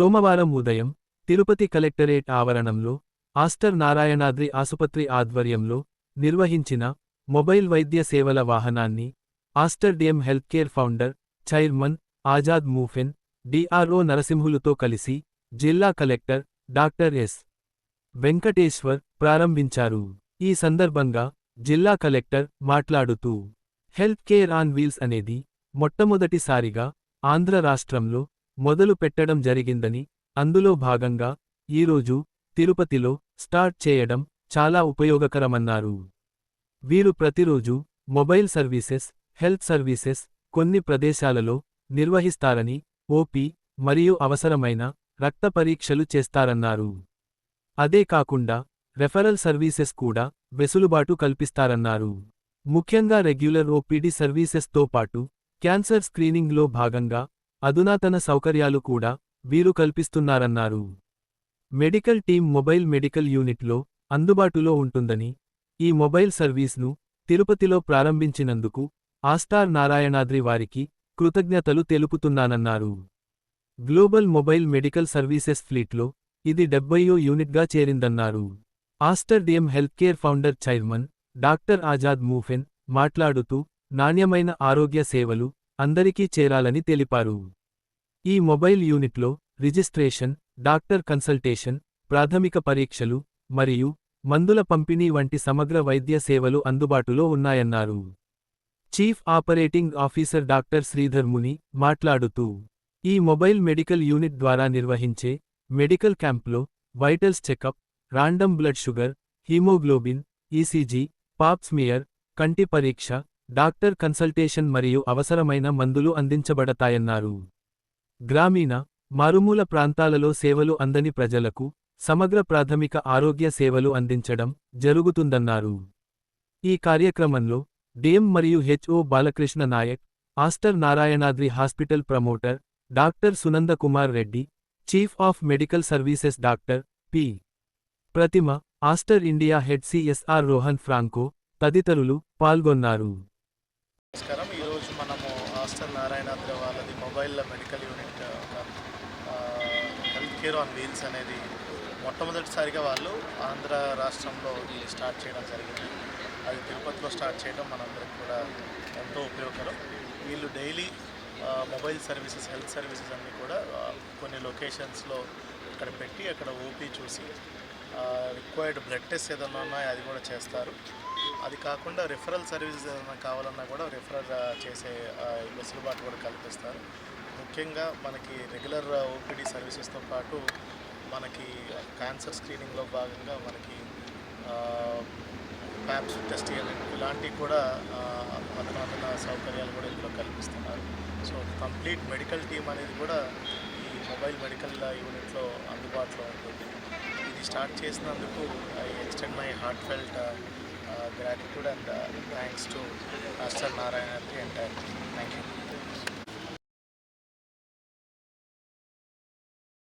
సోమవారం ఉదయం తిరుపతి కలెక్టరేట్ ఆవరణంలో ఆస్టర్ నారాయణాద్రి ఆసుపత్రి ఆధ్వర్యంలో నిర్వహించిన మొబైల్ వైద్య సేవల వాహనాన్ని Aster DM healthcare founder chairman Azad Moopen DRO నరసింహులుతో కలిసి జిల్లా కలెక్టర్ డాక్టర్ ఎస్. వెంకటేశ్వర్ ప్రారంభించారు. ఈ సందర్భంగా జిల్లా కలెక్టర్ మాట్లాడుతూ హెల్త్ కేర్ ఆన్ వీల్స్ అనేది మొట్టమొదటిసారిగా ఆంధ్ర రాష్ట్రంలో మొదలు పెట్టడం జరిగిందని అందులో భాగంగా ఈరోజు తిరుపతిలో స్టార్ట్ చేయడం చాలా ఉపయోగకరమన్నారు. వీరు ప్రతిరోజు మొబైల్ సర్వీసెస్ హెల్త్ సర్వీసెస్ కొన్ని ప్రదేశాలలో నిర్వహిస్తారని ఓపీ మరియు అవసరమైన రక్త పరీక్షలు చేస్తారన్నారు. అదే కాకుండా రెఫరల్ సర్వీసెస్ కూడా వెసులుబాటు కల్పిస్తారన్నారు. ముఖ్యంగా రెగ్యులర్ ఓపీడీ సర్వీసెస్తో పాటు క్యాన్సర్ స్క్రీనింగ్లో భాగంగా అధునాతన సౌకర్యాలు కూడా వీరు కల్పిస్తున్నారన్నారు. మెడికల్ టీం మొబైల్ మెడికల్ యూనిట్లో అందుబాటులో ఉంటుందని ఈ మొబైల్ సర్వీస్ను తిరుపతిలో ప్రారంభించినందుకు ఆస్టార్ నారాయణాద్రి వారికి కృతజ్ఞతలు తెలుపుతున్నానన్నారు. గ్లోబల్ మొబైల్ మెడికల్ సర్వీసెస్ ఫ్లీట్లో ఇది డెబ్బయో యూనిట్గా చేరిందన్నారు. Aster DM healthcare founder chairman doctor Azad Moopen మాట్లాడుతూ నాణ్యమైన ఆరోగ్య సేవలు అందరికీ చేరాలని తెలిపారు. ఈ మొబైల్ యూనిట్లో రిజిస్ట్రేషన్ డాక్టర్ కన్సల్టేషన్ ప్రాథమిక పరీక్షలు మరియు మందుల పంపిణీ వంటి సమగ్ర వైద్య సేవలు అందుబాటులో ఉన్నాయన్నారు. Chief operating officer doctor Sridhar Muni మాట్లాడుతూ ఈ మొబైల్ మెడికల్ యూనిట్ ద్వారా నిర్వహించే మెడికల్ క్యాంప్లో vitals checkup random blood sugar haemoglobin ECG pap smear కంటి పరీక్ష డాక్టర్ కన్సల్టేషన్ మరియు అవసరమైన మందులు అందించబడతాయన్నారు. గ్రామీణ మారుమూల ప్రాంతాలలో సేవలు అందని ప్రజలకు సమగ్ర ప్రాథమిక ఆరోగ్య సేవలు అందించడం జరుగుతుందన్నారు. ఈ కార్యక్రమంలో డిఎం మరియు HO Balakrishna Naik Aster Narayanadri hospital promoter doctor Sunanda Kumar Reddy chief of medical services doctor P. Pratima Aster India head CSR Rohan Franco తదితరులు పాల్గొన్నారు. నమస్కారం. ఈరోజు మనము హాస్టల్ నారాయణాద్రి వాళ్ళది mobile medical unit health care on wheels అనేది మొట్టమొదటిసారిగా వాళ్ళు ఆంధ్ర రాష్ట్రంలో ఇది స్టార్ట్ చేయడం జరిగింది. అది తిరుపతిలో స్టార్ట్ చేయడం మనందరికి కూడా ఎంతో ఉపయోగకరం. వీళ్ళు daily mobile services health services అన్నీ కూడా కొన్ని లొకేషన్స్లో ఇక్కడ పెట్టి అక్కడ ఓపీ చూసి రిక్వైర్డ్ బ్లడ్ టెస్ట్ ఏదైనా ఉన్నాయో అది కూడా చేస్తారు. అది కాకుండా రిఫరల్ సర్వీసెస్ ఏదైనా కావాలన్నా కూడా రిఫరల్ చేసే వెసులుబాటు కూడా కల్పిస్తారు. ముఖ్యంగా మనకి రెగ్యులర్ ఓపీడీ సర్వీసెస్తో పాటు మనకి క్యాన్సర్ స్క్రీనింగ్లో భాగంగా మనకి ప్యాప్స్ టెస్ట్ ఇలాంటివి కూడా ఆ, అధునాతన సౌకర్యాలు కూడా ఇందులో కల్పిస్తున్నారు. సో కంప్లీట్ మెడికల్ టీమ్ అనేది కూడా ఈ మొబైల్ మెడికల్ యూనిట్లో అందుబాటులో ఉంటుంది. ఇది స్టార్ట్ చేసినందుకు I extend my heartfelt gratitude and thanks to Aster Narayana entire thank you